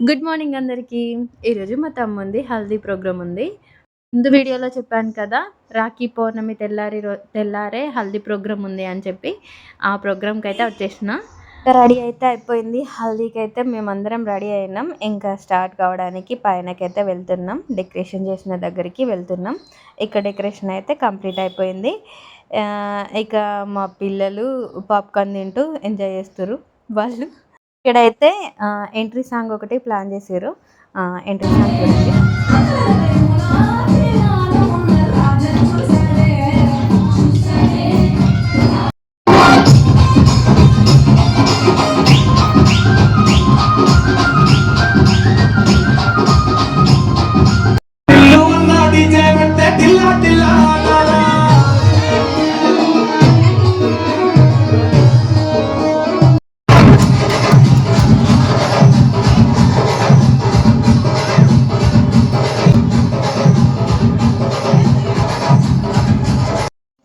Good morning అందరికీ. ఈరోజు మా తమ్ముంది హల్దీ ప్రోగ్రామ్ ఉంది. ముందు వీడియోలో చెప్పాను కదా రాఖీ పౌర్ణమి తెల్లారి రో తెల్లారే హల్దీ ప్రోగ్రామ్ ఉంది అని చెప్పి. ఆ ప్రోగ్రామ్కి అయితే వచ్చేసిన రెడీ అయితే అయిపోయింది. హల్దీకి అయితే మేమందరం రెడీ అయినాం. ఇంకా స్టార్ట్ కావడానికి పైనకైతే వెళ్తున్నాం. డెకరేషన్ చేసిన దగ్గరికి వెళ్తున్నాం. ఇక్కడ డెకరేషన్ అయితే కంప్లీట్ అయిపోయింది. ఇక మా పిల్లలు పాప్కార్న్ తింటూ ఎంజాయ్ చేస్తారు వాళ్ళు. ఇక్కడైతే ఎంట్రీ సాంగ్ ఒకటి ప్లాన్ చేశారు. ఎంట్రీ సాంగ్ చూడండి.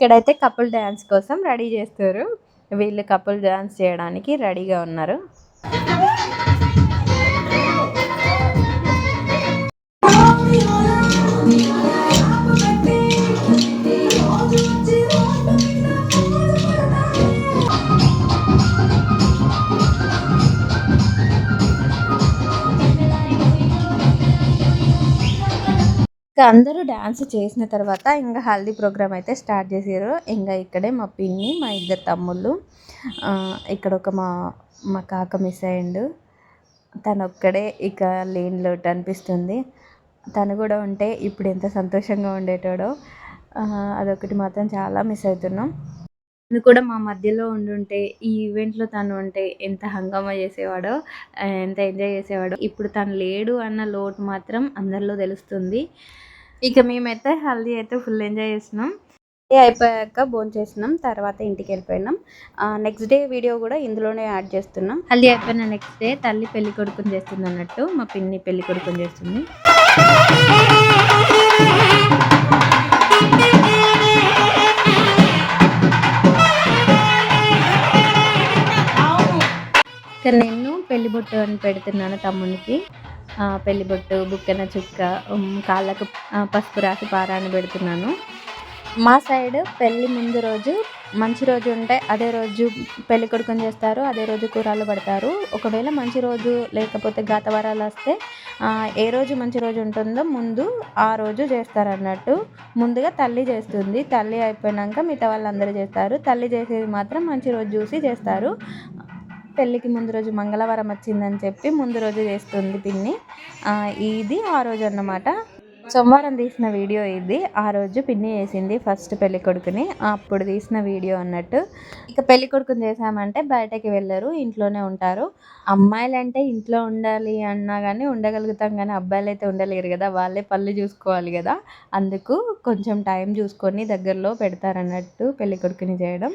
ఇక్కడైతే కపుల్ డ్యాన్స్ కోసం రెడీ చేస్తారు. వీళ్ళు కపుల్ డ్యాన్స్ చేయడానికి రెడీగా ఉన్నారు. ఇంకా అందరూ డ్యాన్స్ చేసిన తర్వాత ఇంకా హల్దీ ప్రోగ్రామ్ అయితే స్టార్ట్ చేసారు ఇంకా ఇక్కడే మా పిన్ని మా ఇద్దరు తమ్ముళ్ళు ఇక్కడ ఒక మా మా కాక మిస్ అయ్యిండు. తను ఒక్కడే ఇక లేని లోటు అనిపిస్తుంది. తను కూడా ఉంటే ఇప్పుడు ఎంత సంతోషంగా ఉండేటాడో అదొకటి మాత్రం చాలా మిస్ అవుతున్నాం. తను కూడా మా మధ్యలో ఉండుంటే ఈ ఈవెంట్లో తను ఉంటే ఎంత హంగామా చేసేవాడో ఎంత ఎంజాయ్ చేసేవాడో ఇప్పుడు తను లేడు అన్న లోటు మాత్రం అందరిలో తెలుస్తుంది. ఇక మేమైతే హల్దీ అయితే ఫుల్ ఎంజాయ్ చేసినాం అయిపోయాక భోజనం చేసినాం తర్వాత ఇంటికి వెళ్ళిపోయినాం. నెక్స్ట్ డే వీడియో కూడా ఇందులోనే యాడ్ చేస్తున్నాం. హల్దీ అయిపోయిన నెక్స్ట్ డే తల్లి పెళ్ళి కొడుకుని చేస్తుంది అన్నట్టు మా పిన్ని పెళ్ళి కొడుకుని చేస్తుంది. నేను పెళ్ళి బొట్టు అని పెడుతున్నాను తమ్మునికి. పెళ్ళిబొట్టు బుక్కెన చుక్క కాళ్ళకు పసుపు రాసి పారాన్ని పెడుతున్నాను. మా సైడ్ పెళ్ళి ముందు రోజు మంచి రోజు ఉంటే అదే రోజు పెళ్ళి కొడుకుని చేస్తారు అదే రోజు కూరలు పడతారు. ఒకవేళ మంచి రోజు లేకపోతే గాతవరాలు వస్తే ఏ రోజు మంచి రోజు ఉంటుందో ముందు ఆ రోజు చేస్తారు అన్నట్టు ముందుగా తల్లి చేస్తుంది. తల్లి అయిపోయాక మిగతా వాళ్ళందరూ చేస్తారు. తల్లి చేసేది మాత్రం మంచి రోజు చూసి చేస్తారు. పెళ్ళికి ముందు రోజు మంగళవారం వచ్చిందని చెప్పి ముందు రోజు చేస్తుంది పిన్ని. ఇది ఆ రోజు అన్నమాట. సోమవారం తీసిన వీడియో ఇది. ఆ రోజు పిన్ని చేసింది ఫస్ట్ పెళ్ళి కొడుకుని. అప్పుడు తీసిన వీడియో అన్నట్టు. ఇక పెళ్ళి కొడుకుని చేసామంటే బయటకి వెళ్ళరు ఇంట్లోనే ఉంటారు. అమ్మాయిలు అంటే ఇంట్లో ఉండాలి అన్నా కానీ ఉండగలుగుతాం కానీ అబ్బాయిలు అయితే ఉండలేరు కదా. వాళ్ళే పళ్ళు చూసుకోవాలి కదా. అందుకు కొంచెం టైం చూసుకొని దగ్గరలో పెడతారన్నట్టు పెళ్ళి కొడుకుని చేయడం.